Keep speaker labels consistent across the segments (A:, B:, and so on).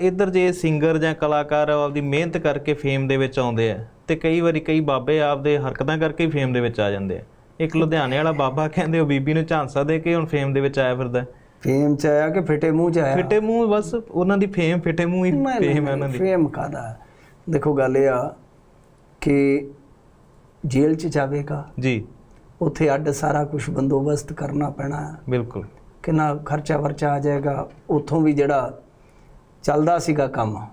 A: ਇੱਧਰ ਜੇ ਸਿੰਗਰ ਜਾਂ ਕਲਾਕਾਰ ਆਪਦੀ ਮਿਹਨਤ ਕਰਕੇ ਫੇਮ ਦੇ ਵਿੱਚ ਆਉਂਦੇ ਆ ਤੇ ਕਈ ਵਾਰੀ ਕਈ ਬਾਬੇ ਆਪਦੇ ਹਰਕਤਾਂ ਕਰਕੇ ਫੇਮ ਦੇ ਵਿੱਚ ਆ ਜਾਂਦੇ ਆ। ਇੱਕ ਲੁਧਿਆਣੇ ਵਾਲਾ ਬਾਬਾ ਕਹਿੰਦੇ ਉਹ ਬੀਬੀ ਨੂੰ ਝਾਂਸਾ ਦੇ ਕੇ ਹੁਣ ਫੇਮ ਦੇ ਵਿੱਚ ਆਇਆ ਫਿਰਦਾ
B: ਫੇਮ ਚ ਆਇਆ ਕਿ ਫਿੱਟੇ ਮੂੰਹ ਚ ਆਇਆ?
A: ਫਿੱਟੇ ਮੂੰਹ ਬਸ ਉਹਨਾਂ ਦੀ ਫੇਮ ਫਿੱਟੇ ਮੂੰਹ ਹੀ ਫੇਮ ਹੈ ਉਹਨਾਂ ਦੀ।
B: ਫੇਮ ਕਾਦਾ ਦੇਖੋ ਗੱਲ ਇਹ ਆ ਕਿ ਜੇਲ੍ਹ ਚ ਜਾਵੇਗਾ।
A: ਜੀ।
B: ਉੱਥੇ ਅੱਡ ਸਾਰਾ ਕੁਝ ਬੰਦੋਬਸਤ ਕਰਨਾ ਪੈਣਾ।
A: ਬਿਲਕੁਲ।
B: ਕਿੰਨਾ ਖਰਚਾ ਵਰਚਾ ਆ ਜਾਏਗਾ। ਉੱਥੋਂ ਵੀ ਜਿਹੜਾ ਚੱਲਦਾ ਸੀਗਾ ਕੰਮ।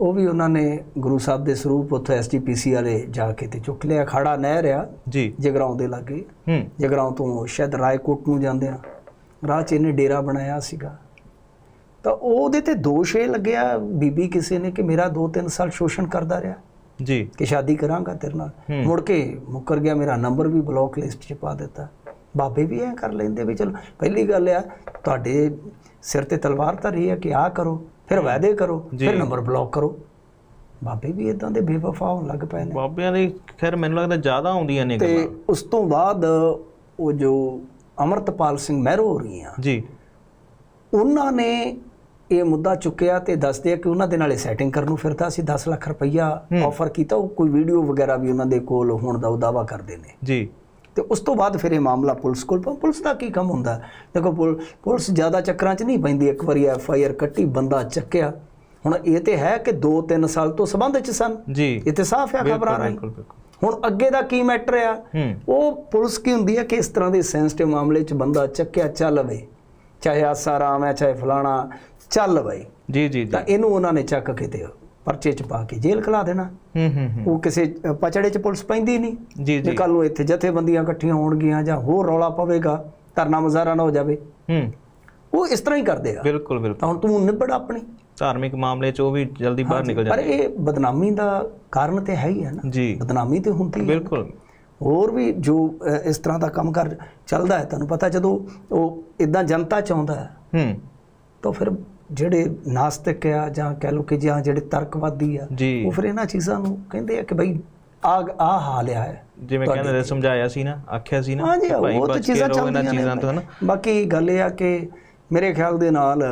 B: ਉਹ ਵੀ ਉਹਨਾਂ ਨੇ ਗੁਰੂ ਸਾਹਿਬ ਦੇ ਸਰੂਪ ਉੱਥੇ ਐਸਜੀਪੀਸੀ ਵਾਲੇ ਜਾ ਕੇ ਤੇ ਚੁੱਕ ਲਿਆ। ਖੜਾ ਨਹਿਰ ਆ
A: ਜੀ।
B: ਜਗਰਾਉਂ ਦੇ ਲਾਗੇ।
A: ਹੂੰ।
B: ਜਗਰਾਉਂ ਤੋਂ ਸ਼ਾਇਦ ਰਾਏਕੋਟ ਨੂੰ ਜਾਂਦੇ ਆ। ਰਾਹ 'ਚ ਇਹਨੇ ਡੇਰਾ ਬਣਾਇਆ ਸੀਗਾ। ਤਾਂ ਉਹਦੇ ਤੇ ਦੋਸ਼ ਇਹ ਲੱਗਿਆ ਬੀਬੀ ਕਿਸੇ ਨੇ ਕਿ ਮੇਰਾ 2-3 ਸਾਲ ਸ਼ੋਸ਼ਣ ਕਰਦਾ ਰਿਹਾ।
A: ਜੀ।
B: ਕਿ ਸ਼ਾਦੀ ਕਰਾਂਗਾ ਤੇਰੇ ਨਾਲ। ਮੁੜ ਕੇ ਮੁੱਕਰ ਗਿਆ ਮੇਰਾ ਨੰਬਰ ਵੀ ਬਲੌਕ ਲਿਸਟ 'ਚ ਪਾ ਦਿੱਤਾ। ਬਾਬੇ ਵੀ ਐ ਕਰ ਲੈਂਦੇ ਵੀ ਚਲ ਪਹਿਲੀ ਗੱਲ ਆ ਤੁਹਾਡੇ ਸਿਰ ਤੇ ਤਲਵਾਰ ਧਰੀ ਹੈ ਕਿ ਆ ਕਰੋ। ਫਿਰ ਵਾਅਦੇ ਕਰੋ। ਫਿਰ ਨੰਬਰ ਬਲੌਕ ਕਰੋ। ਬਾਬੇ ਵੀ ਇਦਾਂ ਦੇ ਬੇਵਫਾ ਹੋਣ ਲੱਗ ਪਏ ਨੇ।
A: ਬਾਬਿਆਂ ਦੀ ਖੈਰ ਮੈਨੂੰ ਲੱਗਦਾ ਜ਼ਿਆਦਾ ਆਉਂਦੀਆਂ ਨੇ
B: ਤੇ ਉਸ ਤੋਂ ਬਾਅਦ ਉਹ ਜੋ ਅਮਰਤਪਾਲ ਸਿੰਘ ਮਹਿਰੋ ਹੋ ਰਹੀਆਂ
A: ਜੀ।
B: ਉਹਨਾਂ ਨੇ ਇਹ ਮੁੱਦਾ ਚੁੱਕਿਆ ਤੇ ਦੱਸਦੇ ਆ ਕਿ ਉਹਨਾਂ ਦੇ ਨਾਲੇ ਸੈਟਿੰਗ ਕਰਨ ਨੂੰ ਫਿਰਦਾ ਸੀ। 10 ਲੱਖ ਰੁਪਈਆ ਆਫਰ ਕੀਤਾ ਉਹ ਕੋਈ ਵੀਡੀਓ ਵਗੈਰਾ ਵੀ ਉਹਨਾਂ ਦੇ ਕੋਲ ਹੋਣ ਦਾ ਦਾਵਾ ਕਰਦੇ ਨੇ।
A: ਜੀ।
B: ਤੇ ਉਸ ਤੋਂ ਬਾਅਦ ਫਿਰ ਇਹ ਮਾਮਲਾ ਪੁਲਿਸ ਕੋਲ ਪੁਲਿਸ ਦਾ ਕੀ ਕੰਮ ਹੁੰਦਾ? ਦੇਖੋ ਪੁਲ- ਪੁਲਿਸ ਜ਼ਿਆਦਾ ਚੱਕਰਾਂ 'ਚ ਨਹੀਂ ਪੈਂਦੀ। ਇੱਕ ਵਾਰੀ ਐਫ ਆਈ ਆਰ ਕੱਟੀ ਬੰਦਾ ਚੱਕਿਆ। ਹੁਣ ਇਹ ਤੇ ਹੈ ਕਿ 2-3 ਸਾਲ ਤੋਂ ਸਬੰਧ 'ਚ ਸਨ।
A: ਜੀ।
B: ਇਹ ਤੇ ਸਾਫ਼ ਹੈ ਖਬਰਾਂ ਰਾਹੀਂ
A: ਬਿਲਕੁਲ ਬਿਲਕੁਲ।
B: ਹੁਣ ਅੱਗੇ ਦਾ ਕੀ ਮੈਟਰ ਆ? ਉਹ ਪੁਲਿਸ ਕੀ ਹੁੰਦੀ ਹੈ ਕਿ ਇਸ ਤਰ੍ਹਾਂ ਦੇ ਸੈਂਸਿਟਿਵ ਮਾਮਲੇ 'ਚ ਬੰਦਾ ਚੱਕਿਆ ਚੱਲ ਬਈ ਚਾਹੇ ਆਸਾਰਾਮ ਹੈ ਚਾਹੇ ਫਲਾਣਾ ਚੱਲ ਬਈ
A: ਜੀ ਜੀ ਜੀ।
B: ਤਾਂ ਇਹਨੂੰ ਉਹਨਾਂ ਨੇ ਚੱਕ ਕੇ ਤੇ ਪਰਚੇ 'ਚ ਪਾ ਕੇ ਜੇਲ੍ਹ ਖਲਾ ਦੇਣਾ।
A: ਹੂੰ ਹੂੰ
B: ਉਹ ਕਿਸੇ ਪਚੜੇ 'ਚ ਪੁਲਿਸ ਪੈਂਦੀ ਨਹੀਂ।
A: ਜੀ
B: ਜੇ। ਕੱਲ ਨੂੰ ਇੱਥੇ ਜਥੇਬੰਦੀਆਂ ਇਕੱਠੀਆਂ ਹੋਣਗੀਆਂ ਜਾਂ ਹੋਰ ਰੌਲਾ ਪਵੇਗਾ ਧਰਨਾ ਮੁਜ਼ਾਹਰਾ ਨਾ ਹੋ ਜਾਵੇ।
A: ਹੂੰ।
B: ਉਹ ਇਸ ਤਰ੍ਹਾਂ ਹੀ ਕਰਦੇ ਆ।
A: ਬਿਲਕੁਲ ਬਿਲਕੁਲ।
B: ਤਾਂ ਹੁਣ ਤੂੰ ਨਿਬੜ ਆਪਣੀ।
A: ਧਾਰਮਿਕ ਮਾਮਲੇ 'ਚ ਉਹ ਵੀ ਜਲਦੀ ਬਾਹਰ ਨਿਕਲ
B: ਪਰ
A: ਜਾਂਦੇ।
B: ਇਹ ਬਦਨਾਮੀ ਦਾ ਕਾਰਨ ਤੇ ਹੈ ਹੀ ਹੈ ਨਾ।
A: ਜੀ।
B: ਬਦਨਾਮੀ ਤੇ ਹੁੰਦੀ ਹੈ।
A: ਬਿਲਕੁਲ।
B: ਹੋਰ ਵੀ ਜੋ ਇਸ ਤਰ੍ਹਾਂ ਦਾ ਕੰਮ ਕਰ ਚੱਲਦਾ ਹੈ ਤੁਹਾਨੂੰ ਪਤਾ ਜਦੋਂ ਉਹ ਇਦਾਂ ਜਨਤਾ ਚਾਹੁੰਦਾ ਹੈ।
A: ਹੂੰ।
B: ਤਾਂ ਫਿਰ ਜਿਹੜੇ ਨਾਸਤਿਕ ਆ ਜਾਂ ਕਹਿ ਲਓ ਕਿ ਜਾਂ ਜਿਹੜੇ ਤਰਕਵਾਦੀ ਆ ਉਹ ਫਿਰ ਇਹਨਾਂ ਚੀਜ਼ਾਂ ਨੂੰ ਕਹਿੰਦੇ ਆ ਕਿ ਬਈ ਆ ਆ ਹਾਲ ਆ
A: ਜਿਵੇਂ ਕਹਿੰਦੇ ਨੇ ਸਮਝਾਇਆ ਸੀ ਨਾ ਆਖਿਆ ਸੀ ਨਾ
B: ਹਾਂਜੀ ਉਹ ਤਾਂ ਚੀਜ਼ਾਂ ਚੱਲਦੀਆਂ
A: ਚੀਜ਼ਾਂ ਤੋਂ
B: ਬਾਕੀ ਗੱਲ ਇਹ ਆ ਕਿ ਮੇਰੇ ਖਿਆਲ ਦੇ ਨਾਲ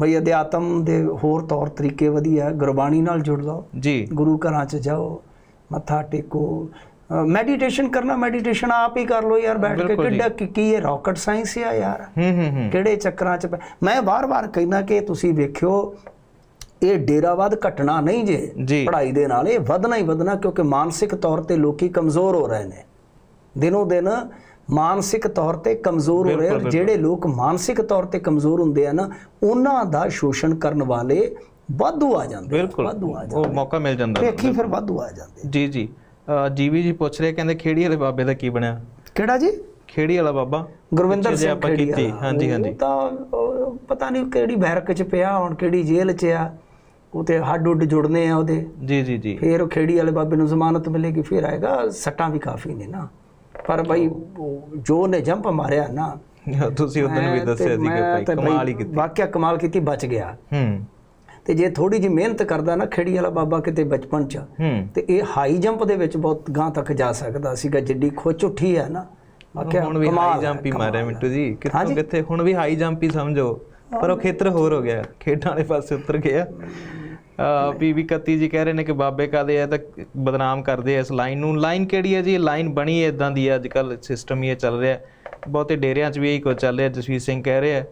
B: ਬਈ ਅਧਿਆਤਮ ਦੇ ਹੋਰ ਤੌਰ ਤਰੀਕੇ ਵਧੀਆ ਗੁਰਬਾਣੀ ਨਾਲ ਜੁੜ ਜਾਓ
A: ਜੀ।
B: ਗੁਰੂ ਘਰਾਂ 'ਚ ਜਾਓ ਮੱਥਾ ਟੇਕੋ ਮੈਡੀਟੇਸ਼ਨ ਕਰਨਾ ਮੈਡੀਟੇਸ਼ਨ ਆਪ ਹੀ ਕਰ ਲਓ ਯਾਰ ਬੈਠ ਕੇ। ਕਿੱਡਾ ਕੀ ਇਹ ਰਾਕਟ ਸਾਇੰਸ ਆ ਯਾਰ।
A: ਹੂੰ ਹੂੰ ਹੂੰ।
B: ਕਿਹੜੇ ਚੱਕਰਾਂ 'ਚ ਮੈਂ ਵਾਰ-ਵਾਰ ਕਹਿੰਦਾ ਕਿ ਤੁਸੀਂ ਵੇਖਿਓ ਇਹ ਡੇਰਾਵਾਦ ਘਟਣਾ ਨਹੀਂ ਜੇ। ਪੜ੍ਹਾਈ ਦੇ ਨਾਲ ਇਹ ਵਧਣਾ ਹੀ ਵਧਣਾ ਕਿਉਂਕਿ ਮਾਨਸਿਕ ਤੌਰ ਤੇ ਲੋਕੀ ਕਮਜ਼ੋਰ ਹੋ ਰਹੇ ਨੇ। ਦਿਨੋਂ ਦਿਨ ਮਾਨਸਿਕ ਤੌਰ ਤੇ ਕਮਜ਼ੋਰ ਹੋ ਰਹੇ ਜਿਹੜੇ ਲੋਕ ਮਾਨਸਿਕ ਤੌਰ ਤੇ ਕਮਜ਼ੋਰ ਹੁੰਦੇ ਆ ਨਾ ਉਹਨਾਂ ਦਾ ਸ਼ੋਸ਼ਣ ਕਰਨ ਵਾਲੇ ਵਾਧੂ ਆ ਜਾਂਦੇ ਵਾਧੂ ਆ ਜਾਂਦੇ
A: ਉਹ ਮੌਕਾ ਮਿਲ ਜਾਂਦਾ।
B: ਵੇਖੀ ਫਿਰ ਵਾਧੂ ਆ ਜਾਂਦੇ
A: ਜੀ ਜੀ। ਜੀਵੀ ਜੀ ਪੁੱਛ ਰਹੇ ਕਹਿੰਦੇ ਖੇੜੀ ਵਾਲੇ ਬਾਬੇ ਦਾ ਕੀ ਬਣਿਆ?
B: ਕਿਹੜਾ ਜੀ?
A: ਖੇੜੀ ਵਾਲਾ ਬਾਬਾ।
B: ਗੁਰਵਿੰਦਰ ਸਿੰਘ
A: ਆਪਾਂ ਕੀਤੀ। ਹਾਂਜੀ ਹਾਂਜੀ।
B: ਤਾਂ ਪਤਾ ਨਹੀਂ ਕਿਹੜੀ ਬੈਰਕ 'ਚ ਪਿਆ ਹੁਣ ਕਿਹੜੀ ਜੇਲ੍ਹ 'ਚ ਆ। ਉਹ ਤੇ ਹੱਡ ਉੱਡ ਜੁੜਨੇ ਆ ਉਹਦੇ।
A: ਜੀ ਜੀ ਜੀ।
B: ਫੇਰ ਉਹ ਖੇੜੀ ਵਾਲੇ ਬਾਬੇ ਨੂੰ ਜ਼ਮਾਨਤ ਮਿਲੇਗੀ ਫੇਰ ਆਏਗਾ ਸੱਟਾਂ ਵੀ ਕਾਫੀ ਨੇ ਨਾ। ਪਰ ਭਾਈ ਜੋ ਨੇ ਜੰਪ ਮਾਰਿਆ ਨਾ।
A: ਤੁਸੀਂ ਉਦੋਂ ਵੀ ਦੱਸਿਆ ਸੀ ਕਿ ਭਾਈ ਕਮਾਲ ਹੀ ਕੀਤੀ।
B: ਵਾਕਿਆ ਕਮਾਲ ਕੀਤੀ ਬਚ ਗਿਆ।
A: ਹੂੰ।
B: ਤੇ ਜੇ ਥੋੜੀ ਜਿਹੀ ਮਿਹਨਤ ਕਰਦਾ ਨਾ ਖੇੜੀ ਵਾਲਾ ਬਾਬਾ ਕਿਤੇ ਬਚਪਨ 'ਚ ਤੇ ਇਹ ਹਾਈ ਜੰਪ ਦੇ ਵਿੱਚ ਬਹੁਤ ਗਾਂ ਤੱਕ ਜਾ ਸਕਦਾ ਸੀਗਾ ਜਿੱਡੀ ਖੁੱਚ ਉੱਠੀ ਹੈ ਨਾ। ਵਾਕਿਆ
A: ਹੁਣ ਵੀ ਹਾਈ ਜੰਪ ਹੀ ਮਾਰਿਆ। ਮਿੰਟੂ ਜੀ। ਕਿੱਥੋਂ। ਕਿੱਥੇ? ਹੁਣ ਵੀ ਹਾਈ ਜੰਪ ਹੀ ਸਮਝੋ। ਪਰ ਉਹ ਖੇਤਰ ਹੋਰ ਹੋ ਗਿਆ। ਖੇਡਾਂ ਵਾਲੇ ਪਾਸੇ ਉਤਰ ਗਿਆ। ਆ ਪੀਵੀ 31 ਜੀ ਕਹਿ ਰਹੇ ਨੇ ਕਿ ਬਾਬੇ ਕਾਦੇ ਆ ਤਾਂ ਬਦਨਾਮ ਕਰਦੇ ਆ ਇਸ ਲਾਈਨ ਨੂੰ। ਲਾਈਨ ਕਿਹੜੀ ਹੈ ਜੀ? ਇਹ ਲਾਈਨ ਬਣੀ ਇਦਾਂ ਦੀ ਅੱਜ ਕੱਲ ਸਿਸਟਮ ਹੀ ਚੱਲ ਰਿਹਾ। ਬਹੁਤੇ ਡੇਰਿਆਂ 'ਚ ਵੀ ਇਹੀ ਕੁਝ ਚੱਲ ਰਿਹਾ। ਜਸਵੀਰ ਸਿੰਘ ਕਹਿ ਰਿਹਾ